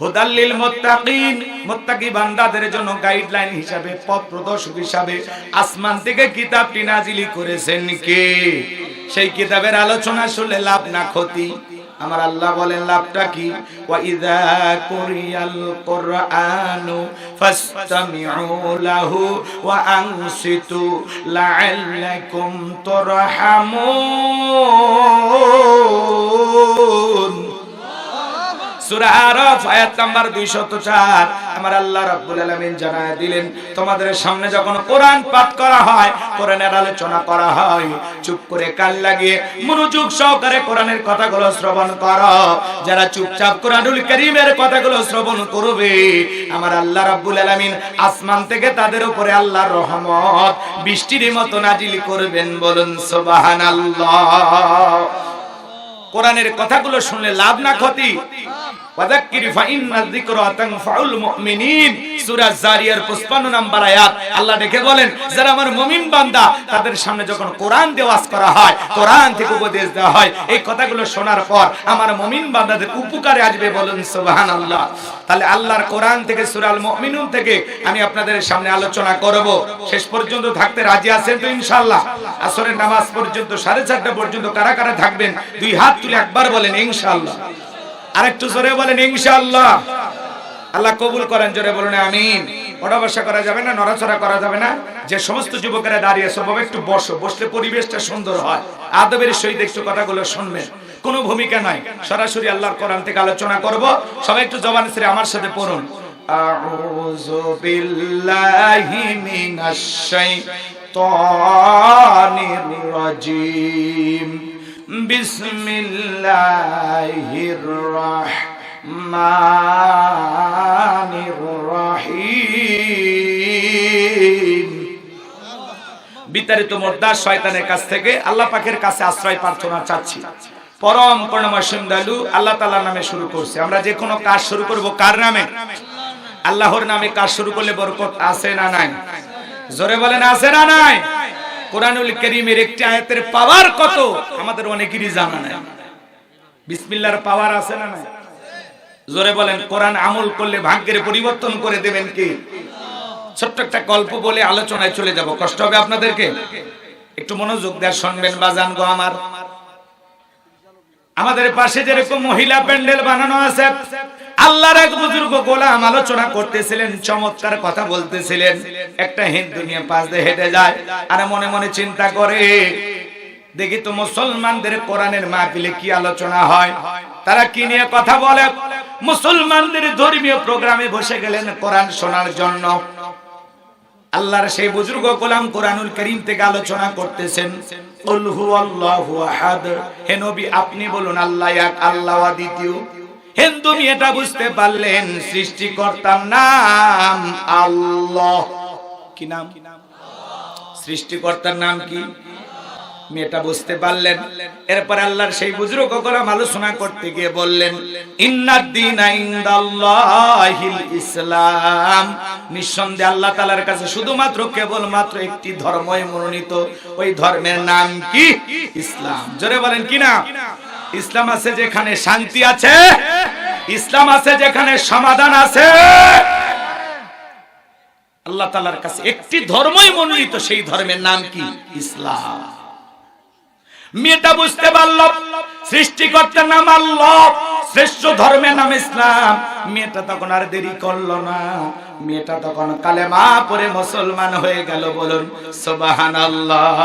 হুদাল্লিল মুত্তাকিন। মুত্তাকি বান্দাদের জন্য গাইডলাইন হিসাবে, পথ প্রদর্শক হিসাবে আসমান থেকে কিতাবটি নাজিলি করেছেন কে? সেই কিতাবের আলোচনা শুনলে লাভ না ক্ষতি। আমার আল্লাহ বলেন, লাভটা কি? ওয়া ইযা কুরিয়াল কুরআনু ফাসতামিউ লাহু ওয়া আনসিতু লাআল্লাকুম তুরহামুন। সূরা আরাফ, আয়াত নাম্বার 204 আমার আল্লাহ রাব্বুল আলামিন জানায় দিলেন, তোমাদের সামনে যখন কোরআন পাঠ করা হয়, কোরআনের আলোচনা করা হয়, চুপ করে কান লাগিয়ে মনোযোগ সহকারে কোরআনের কথাগুলো শ্রবণ করো। যারা চুপচাপ কোরআনুল কারীমের কথাগুলো শ্রবণ করবে, আমার আল্লাহ রাব্বুল আলামিন আসমান থেকে তাদের উপরে আল্লাহর রহমত বৃষ্টির মতো নাজিল করবেন বলুন, সুবহানাল্লাহ। কোরআনের কথাগুলো শুনলে লাভ না ক্ষতি? ওয়াযাক্কির ফাইন্না যিকরা তানফাউল মুমিনিন। সূরা জারিয়ার 55 নম্বর আয়াত। আল্লাহ দেখে বলেন, যারা আমার মুমিন বান্দা, তাদের সামনে যখন কোরআন দেওয়াজ করা হয়, কোরআন থেকে উপদেশ দেওয়া হয়, এই কথাগুলো শোনার পর আমার মুমিন বান্দাদের উপকারে আসবে বলেন সুবহানাল্লাহ। তাহলে আল্লাহর কোরআন থেকে সূরা আল মুমিনুন থেকে আমি আপনাদের সামনে আলোচনা করব। শেষ পর্যন্ত থাকতে রাজি আছেন তো ইনশাআল্লাহ? আসরের নামাজ পর্যন্ত 4:30 পর্যন্ত কারা কারা থাকবেন? দুই হাত তুলে একবার বলেন ইনশাআল্লাহ। আরেকটু জোরে বলেন ইনশাআল্লাহ। আল্লাহ কবুল করেন, জোরে বলুন আমিন। ওটা করা যাবে না, নড়াচড়া করা যাবে না। যে সমস্ত যুবকেরা দাঁড়িয়ে আছে একটু বসো, বসলে পরিবেশটা সুন্দর হয়। আদবের সহিত একটু কথাগুলো শুনবেন। কোনো ভূমিকা নাই সরাসরি আল্লাহর কোরআন থেকে আলোচনা করব সবাই একটু জবান ছেড়ে আমার সাথে পড়ুন আউযু বিল্লাহি মিনাশ শাইতানির রাজিম بسم الله الرحمن الرحيم বিতাড়িত মোদ্দার শয়তানের কাছ থেকে আল্লাহ পাকের কাছে আশ্রয় প্রার্থনা চাচ্ছি পরম করুণাময় সিন্দালু আল্লাহ তাআলার নামে শুরু করছে। আমরা যে কোনো কাজ শুরু করব কার নামে? আল্লাহর নামে কাজ শুরু করলে বরকত আছে না নাই? জোরে বলেন, আছে না নাই? কোরআনুল করিমের একটি আয়াতের পাওয়ার কত? আমাদের অনেকেরই জানা নাই। বিসমিল্লাহর পাওয়ার আছে না নাই? জোরে বলেন, কোরআন আমল করলে ভাগ্যের পরিবর্তন করে দেবেন কি? ছোট্ট একটা গল্প বলে আলোচনায় চলে যাব। কষ্ট হবে আপনাদেরকে? একটু মনোযোগ দেওয়ার শুনবেন, বাজান গো আমার। আমাদের পাশে যেরকম মহিলা প্যান্ডেল বানানো আছে, আল্লাহর এক বুজুর্গ গোলাম আলোচনা করতেছিলেন, চমৎকার কথা বলতেছিলেন। একটা হিন্দু নিয়ে পাশ দিয়ে হেঁটে যায় আর মনে মনে চিন্তা করে, দেখি তো মুসলমানদের কোরআনের মাহফিলে কি আলোচনা হয়? তারা কি নিয়ে কথা বলে? মুসলমানদের ধর্মীয় প্রোগ্রামে বসে গেলেন কোরআন শোনার জন্য। আল্লাহর সেই বুজুর্গ গোলাম কোরআনুল করিম থেকে আলোচনা করতেছেন হে নবী, আপনি বলুন, আল্লাহ এক, আল্লাহ দ্বিতীয় হেন তুমি এটা বুঝতে পারলেন, সৃষ্টিকর্তার নাম আল্লাহ। কি নাম? সৃষ্টিকর্তার নাম কি? মেয়েটা বুঝতে পারলেন। এরপর আল্লাহর সেই বুজুর্গ গোলাম আলোচনা করতে গিয়ে বললেন ইসলাম। নিঃসন্দেহে আল্লাহ তাআলার কাছে শুধুমাত্র কেবলমাত্র একটি ধর্মই মনোনীত। ওই ধর্মের নাম কি? ইসলাম। জোরে বলেন, কি না ইসলাম আছে যেখানে শান্তি আছে, ইসলাম আছে যেখানে সমাধান আছে। আল্লাহ তালার কাছে একটি ধর্মই মনোনীত, সেই ধর্মের নাম কি? ইসলাম। মেয়েটা বুঝতে পারল সৃষ্টিকর্তার নাম আল্লাহ, শ্রেষ্ঠ ধর্মের নাম ইসলাম। মেয়েটা তখন আর দেরি করল না। মেয়েটা তখন কালেমা পরে মুসলমান হয়ে গেল বলুন, সুবহানাল্লাহ।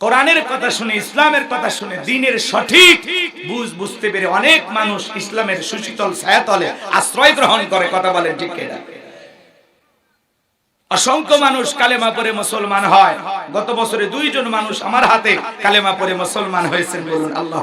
কোরআনের কথা শুনে, ইসলামের কথা শুনে দিনের সঠিক বুঝ বুঝতে পেরে অনেক মানুষ ইসলামের সুশীতল ছায়াতলে আশ্রয় গ্রহণ করে, কথা বলেন ঠিক কিনা? অসংখ্য মানুষ কালেমা পরে মুসলমান হয়। গত বছরে দুইজন মানুষ আমার হাতে কালেমা পরে মুসলমান হয়েছেন বলুন, আল্লাহ